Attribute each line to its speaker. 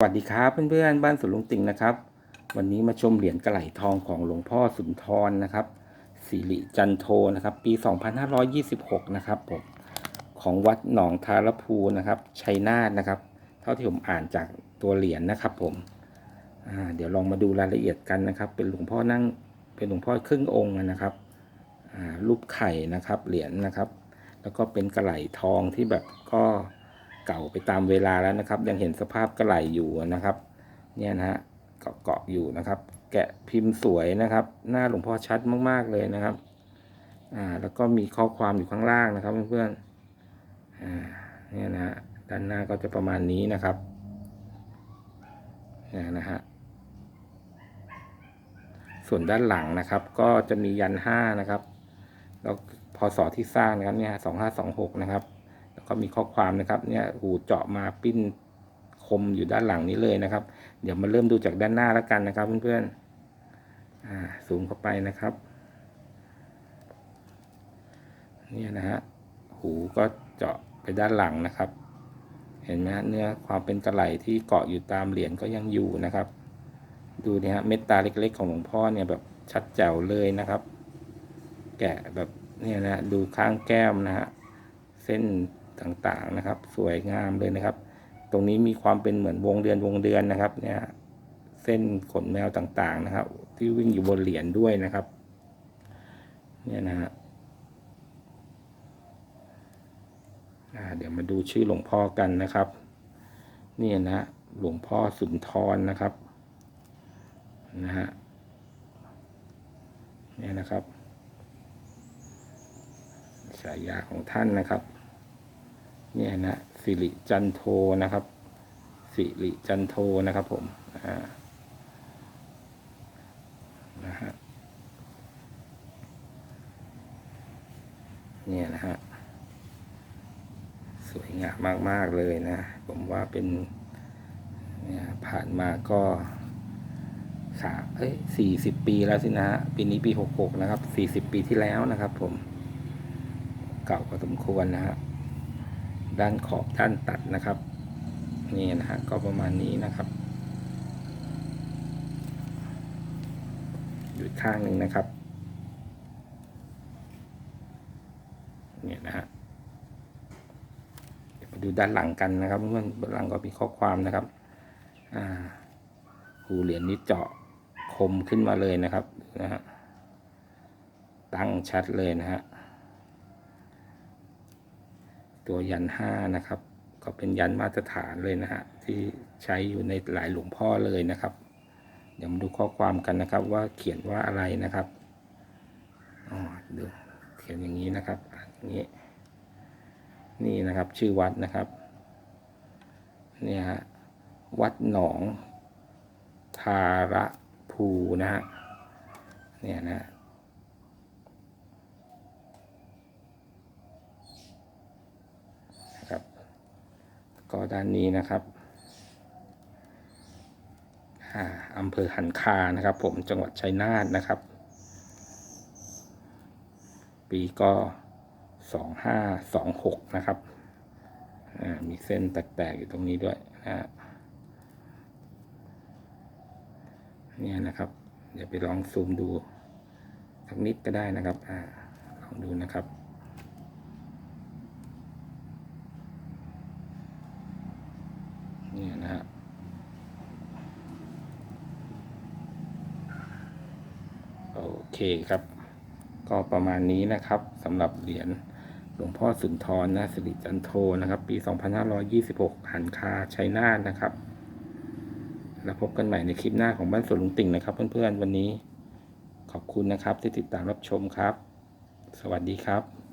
Speaker 1: สวัสดีครับเพื่อนๆบ้านสวนลุงติงนะครับ วันนี้มาชมเหรียญกระไหลทองของหลวงพ่อสุนทรนะครับสิริจันโทนะครับ ปี 2526 นะครับผมของวัดหนองทารพูนะครับชัยนาทนะครับ เท่าที่ผมอ่านจากตัวเหรียญนะครับผมเดี๋ยวลองมาดูรายละเอียดกันนะครับ เป็นหลวงพ่อนั่งเป็นหลวงพ่อครึ่งองค์นะครับรูปไข่นะครับเหรียญนะครับ แล้วก็เป็นกระไหลทองที่แบบก็ เก่าไปตามเวลาแล้วนะครับ ยังเห็นสภาพกระไหลอยู่นะครับ เนี่ยนะฮะเกาะอยู่นะครับ แกะพิมพ์สวยนะครับ หน้าหลวงพ่อชัดมากๆเลยนะครับอ่าแล้วก็มีข้อความอยู่ข้างล่างนะครับเพื่อนๆอ่าเนี่ยนะฮะด้านหน้าก็จะประมาณนี้นะครับเนี่ยนะฮะส่วนด้านหลังนะครับ ก็จะมียันห้านะครับแล้วพศที่สร้างนะครับเนี่ยสองห้าสองหกนะครับ แล้วก็มีข้อความนะครับเนี่ยหูเจาะมาปิ้นคมอยู่ด้านหลังนี้เลยนะครับ เดี๋ยวมาเริ่มดูจากด้านหน้าแล้วกันนะครับเพื่อนๆอ่าซูมเข้าไปนะครับเนี่ยนะฮะหูก็เจาะไปด้านหลังนะครับ เห็นไหมเนื้อความเป็นกระไหลที่เกาะอยู่ตามเหรียญก็ยังอยู่นะครับ ดูเนี่ยฮะเม็ดตาเล็กๆ ของหลวงพ่อเนี่ยแบบชัดแจ๋วเลยนะครับ แกะแบบเนี่ยนะดูข้างแก้มนะฮะเส้น ต่างๆนะครับ สวยงามเลยนะครับ ตรงนี้มีความเป็นเหมือนวงเดือนวงเดือนนะครับ เนี่ยเส้นขนแมวต่างๆนะครับ ที่วิ่งอยู่บนเหรียญด้วยนะครับ เนี่ยนะฮะเดี๋ยวมาดูชื่อหลวงพ่อกันนะครับเนี่ยนะฮะหลวงพ่อสุนทรนะครับนะฮะเนี่ยนะครับฉายาของท่านนะครับ เนี่ยนะสิริจันโทนะครับ สิริจันโทนะครับผมอ่านะฮะเนี่ยนะฮะสวยงามมาก ๆ เลยนะ ผมว่าเป็นเนี่ยผ่านมาก็สามเอ้ยสี่สิบปีแล้วสินะฮะ ปีนี้ปีหกหกนะครับ สี่สิบปีที่แล้วนะครับผม เก่าพอสมควรนะฮะ ด้านขอบด้านตัดนะครับ นี่นะฮะก็ประมาณนี้นะครับ อยู่ข้างหนึ่งนะครับเนี่ยนะฮะเดี๋ยวมาดูด้านหลังกันนะครับเพื่อนด้านหลังก็มีข้อความนะครับอ่าหูเหรียญนี้เจาะคมขึ้นมาเลยนะครับนะฮะตั้งชัดเลยนะฮะ ตัวยันห้านะครับ ก็เป็นยันมาตรฐานเลยนะฮะที่ใช้อยู่ในหลายหลวงพ่อเลยนะครับ เดี๋ยวมาดูข้อความกันนะครับ ว่าเขียนว่าอะไรนะครับอ๋อดูเขียนอย่างนี้นะครับอย่างนี้นี่นะครับชื่อวัดนะครับเนี่ยฮะวัดหนองทาระภูนะฮะเนี่ยนะ ครับ ก็ด้านนี้นะครับอ่าอำเภอหันคานะครับ ผมจังหวัดชัยนาทนะครับ ปีก็สองห้าสองหกนะครับอ่ามีเส้นแตกๆอยู่ตรงนี้ด้วยนะเนี่ยนะครับ เดี๋ยวไปลองซูมดูสักนิดก็ได้นะครับอ่าลองดูนะครับ เนี่ยนะฮะโอ เคครับ ก็ประมาณนี้นะครับสำหรับเหรียญหลวงพ่อสุนทรนะสิริจันโทนะครับ ปี 2526หันคาชัยนาทนะครับ แล้วพบกันใหม่ในคลิปหน้าของบ้านสวนลุงติ่งนะครับ เพื่อนๆวันนี้ขอบคุณนะครับที่ติดตามรับชมครับ สวัสดีครับ